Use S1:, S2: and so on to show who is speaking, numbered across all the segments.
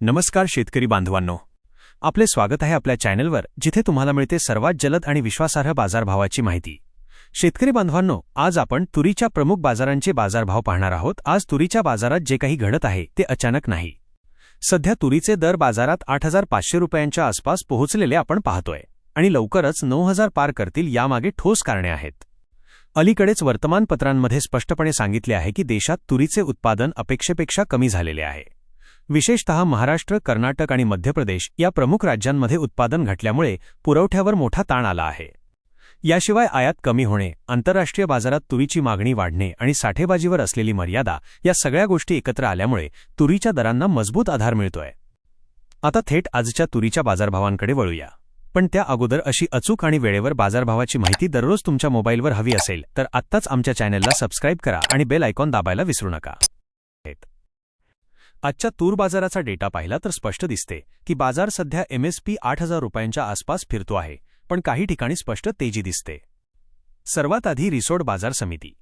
S1: नमस्कार शेतकरी बांधवांनो. आपले स्वागत आहे आपल्या चॅनलवर जिथे तुम्हाला मिळते सर्वात जलद आणि विश्वासार्ह बाजारभावाची माहिती. शेतकरी बांधवांनो आज आपण तुरीच्या प्रमुख बाजारांचे बाजारभाव पाहणार आहोत. आज तुरीच्या बाजारात जे काही घडत आहे ते अचानक नाही. सध्या तुरीचे दर बाजारात आठ हजार पाचशे रुपयांच्या आसपास पोहोचलेले आपण पाहतोय. आणि लवकरच नऊ हजार पार करतील यामागे ठोस कारणे आहेत. अलीकडेच वर्तमानपत्रांमध्ये स्पष्टपणे सांगितले आहे की देशात तुरीचे उत्पादन अपेक्षेपेक्षा कमी झालेले आहे. विशेषतः महाराष्ट्र कर्नाटक आणि मध्य प्रदेश या प्रमुख राज्यांमध्ये उत्पादन घटल्यामुळे पुरवठ्यावर मोठा ताण आला आहे. याशिवाय आयात कमी होणे आंतरराष्ट्रीय बाजारात तुरीची मागणी वाढणे आणि साठेबाजीवर असलेली मर्यादा या सगळ्या गोष्टी एकत्र आल्यामुळे तुरीच्या दरांना मजबूत आधार मिळतोय. आता थेट आजच्या तुरीच्या बाजारभावांकडे वळूया. पण त्या अगोदर अशी अचूक आणि वेळेवर बाजारभावाची माहिती दररोज तुमच्या मोबाईलवर हवी असेल तर आत्ताच आमच्या चॅनेलला सबस्क्राईब करा आणि बेल आयकॉन दाबायला विसरू नका. आजच्या तूर बाजाराचा डेटा पाहिला तर स्पष्ट दिसते की बाजार सध्या एमएसपी आठ हजार रुपयांच्या आसपास फिरतो आहे पण काही ठिकाणी स्पष्ट तेजी दिसते. सर्वात आधी रिसोड बाजार समिती.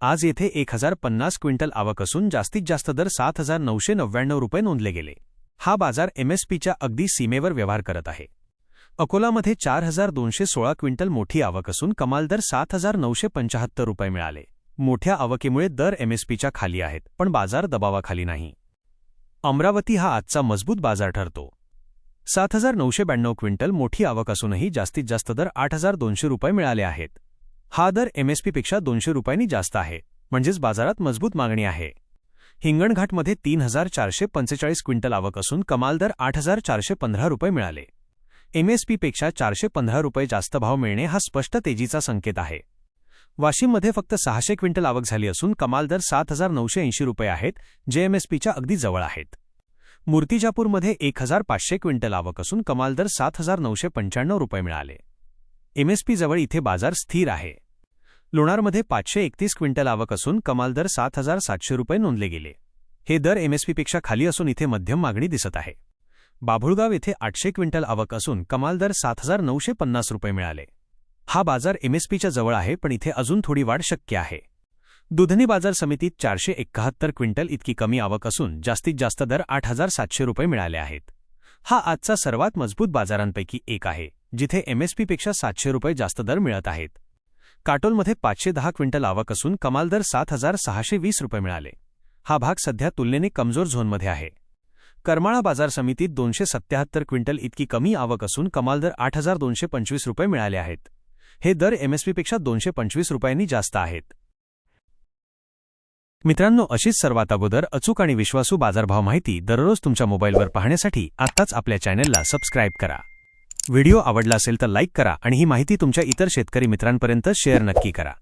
S1: आज येथे एक हजार पन्नास क्विंटल आवक असून जास्तीत जास्त दर सात हजार नऊशे नव्याण्णव रुपये नोंदले गेले. हा बाजार एमएसपीच्या अगदी सीमेवर व्यवहार करत आहे. अकोलामध्ये चार हजार दोनशे सोळा क्विंटल मोठी आवक असून कमाल दर सात हजार नऊशे पंचाहत्तर रुपये मिळाले. मोठ्या आवकीमुळे दर एमएसपीच्या खाली आहेत पण बाजार दबावाखाली नाही. अमरावती हा आजचा मजबूत बाजार ठरतो. सात हजार नऊशे ब्याण्णव क्विंटल मोठी आवक असूनही जास्तीत जास्त दर आठ हजार दोनशे रुपये मिळाले आहेत. हा दर एमएसपीपेक्षा दोनशे रुपयांनी जास्त आहे म्हणजेच बाजारात मजबूत मागणी आहे. हिंगणघाटमध्ये तीन हजार चारशे पंचेचाळीस क्विंटल आवक असून कमाल दर आठ हजार चारशे पंधरा रुपये मिळाले. एमएसपीपेक्षा चारशे पंधरा रुपये जास्त भाव मिळणे हा स्पष्ट तेजीचा संकेत आहे. वाशिममध्ये फक्त सहाशे क्विंटल आवक झाली असून कमाल दर सात हजार नऊशे ऐंशी रुपये आहेत जे एमएसपीच्या अगदी जवळ आहेत. मूर्तिजापूरमध्ये एक हजार पाचशे क्विंटल आवक असून कमाल दर सात हजार नऊशे पंच्याण्णव रुपये मिळाले. एमएसपीजवळ इथे बाजार स्थिर आहे. लोणारमध्ये पाचशे एकतीस क्विंटल आवक असून कमाल दर सात हजार सातशे रुपये नोंदले गेले. हे दर एमएसपीपेक्षा खाली असून इथे मध्यम मागणी दिसत आहे. बाभुळगाव येथे आठशे क्विंटल आवक असून कमाल दर सात हजार नऊशे पन्नास रुपये मिळाले. हा बाजार एमएसपीच्या जवळ आहे पण इथे अजून थोडी वाढ शक्य आहे. दुधनी बाजार समितीत चारशे एक्काहत्तर क्विंटल इतकी कमी आवक असून जास्तीत जास्त दर आठ हजार सातशे रुपये मिळाले आहेत. हा आजचा सर्वात मजबूत बाजारांपैकी एक आहे जिथे एमएसपीपेक्षा सातशे रुपये जास्त दर मिळत आहेत. काटोलमध्ये पाचशे दहा क्विंटल आवक असून कमाल दर सात हजार सहाशे वीस रुपये मिळाले. हा भाग सध्या तुलनेने कमजोर झोनमध्ये आहे. करमाळा बाजार समितीत दोनशे सत्याहत्तर क्विंटल इतकी कमी आवक असून कमाल दर आठ हजार दोनशे पंचवीस रुपये मिळाले आहेत. हे दर एमएसपीपेक्षा दोनशे पंचवीस रुपयांनी जास्त आहेत. मित्रांनो अशीच सर्वात अगोदर अचूक आणि विश्वासू बाजारभाव माहिती दररोज तुमच्या मोबाईलवर पाहण्यासाठी आत्ताच आपल्या चॅनलला सबस्क्राईब करा. व्हिडिओ आवडला असेल तर लाईक करा आणि ही माहिती तुमच्या इतर शेतकरी मित्रांपर्यंत शेअर नक्की करा.